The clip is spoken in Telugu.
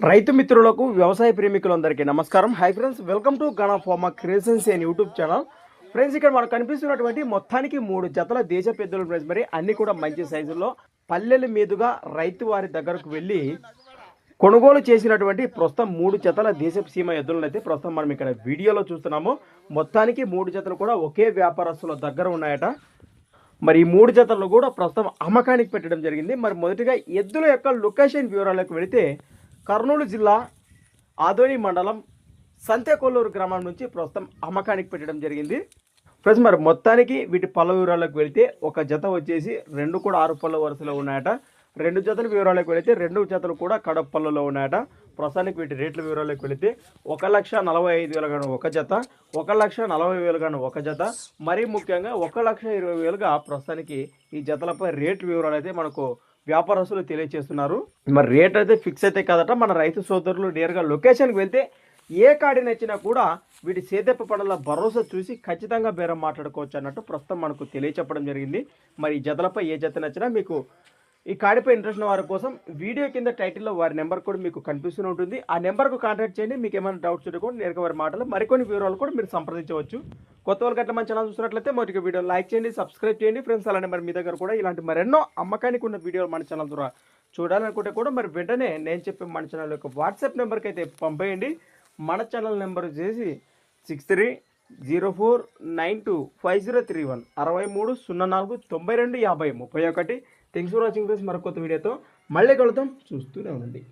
రైతు మిత్రులకు వ్యవసాయ ప్రేమికులందరికీ నమస్కారం. Hi friends welcome to Gana farmer creations అని యూట్యూబ్ ఛానల్ ఫ్రెండ్స్ ఇక్కడ మనకు కనిపిస్తున్నటువంటి మొత్తానికి మూడు జతల దేశ పెద్దలు ఫ్రెండ్స్ మరి అన్ని కూడా మంచి సైజుల్లో పల్లెల మీదుగా రైతు వారి దగ్గరకు వెళ్ళి కొనుగోలు చేసినటువంటి ప్రస్తుతం మూడు జతల దేశపు సీమ ఎద్దులను అయితే ప్రస్తుతం మనం ఇక్కడ వీడియోలో చూస్తున్నాము. మొత్తానికి మూడు జతలు కూడా ఒకే వ్యాపారస్తుల దగ్గర ఉన్నాయట. మరి ఈ మూడు జతలను కూడా ప్రస్తుతం అమ్మకానికి పెట్టడం జరిగింది. మరి మొదటిగా ఎద్దుల యొక్క లొకేషన్ వివరాలకు వెళితే కర్నూలు జిల్లా ఆదోని మండలం సంతేకొల్లూరు గ్రామం నుంచి ప్రస్తుతం అమ్మకానికి పెట్టడం జరిగింది. ఫ్రెండ్స్ మరి మొత్తానికి వీటి పళ్ళ వివరాలకు వెళితే ఒక జత వచ్చేసి రెండు కూడా ఆరు పళ్ళ వరుసలో ఉన్నాయట. రెండు జతల వివరాలకు వెళితే రెండు జతలు కూడా కడప పళ్ళలో ఉన్నాయట. ప్రస్తుతానికి వీటి రేట్ల వివరాలకు వెళితే ఒక లక్ష నలభై ఐదు వేలు గాను ఒక జత ఒక లక్ష నలభై వేలు గాను ఒక జత. మరీ ముఖ్యంగా ఒక లక్ష ఇరవై వేలుగా ప్రస్తుతానికి ఈ జతలపై రేట్ వివరాలు అయితే మనకు వ్యాపారస్తులు తెలియజేస్తున్నారు మరి రేట్ అయితే ఫిక్స్ అయితే కదట. మన రైతు సోదరులు నేరుగా లొకేషన్కి వెళ్తే ఏ కాడి నచ్చినా కూడా వీటి సేదెప్ప పడల భరోసా చూసి ఖచ్చితంగా బేరం మాట్లాడుకోవచ్చు అన్నట్టు ప్రస్తుతం మనకు తెలియచెప్పడం జరిగింది. మరి ఈ జతలపై ఏ జత నచ్చినా మీకు ఈ కాడిపై ఇంట్రెస్ట్ ఉన్న వారి కోసం వీడియో కింద టైటిల్లో వారి నెంబర్ కూడా మీకు కనిపిస్తూనే ఉంటుంది. ఆ నెంబర్కు కాంటాక్ట్ చేయండి. మీకు ఏమైనా డౌట్స్ ఉంటే కూడా నేరుగా వారి మాటలు మరికొన్ని వివరాలు కూడా మీరు సంప్రదించవచ్చు. కొత్త వాళ్ళు అట్లా మన ఛానల్ చూసినట్లయితే మొదటి వీడియో లైక్ చేయండి సబ్స్క్రైబ్ చేయండి. ఫ్రెండ్స్ అలానే మరి మీ దగ్గర కూడా ఇలాంటి మరెన్నో అమ్మకానికి ఉన్న వీడియోలు మన ఛానల్ ద్వారా చూడాలనుకుంటే కూడా మరి వెంటనే నేను చెప్పే మన ఛానల్ యొక్క వాట్సాప్ నెంబర్కి అయితే పంపేయండి. మన ఛానల్ నెంబర్ వచ్చేసి six three zero four nine two five zero three one అరవై మూడు సున్నా నాలుగు తొంభై రెండు యాభై ముప్పై ఒకటి. థింగ్స్ ఫర్ వాచింగ్ ఫ్రెండ్స్ మరొక కొత్త వీడియోతో మళ్ళీ కలుద్దాం. చూస్తూనే ఉండండి.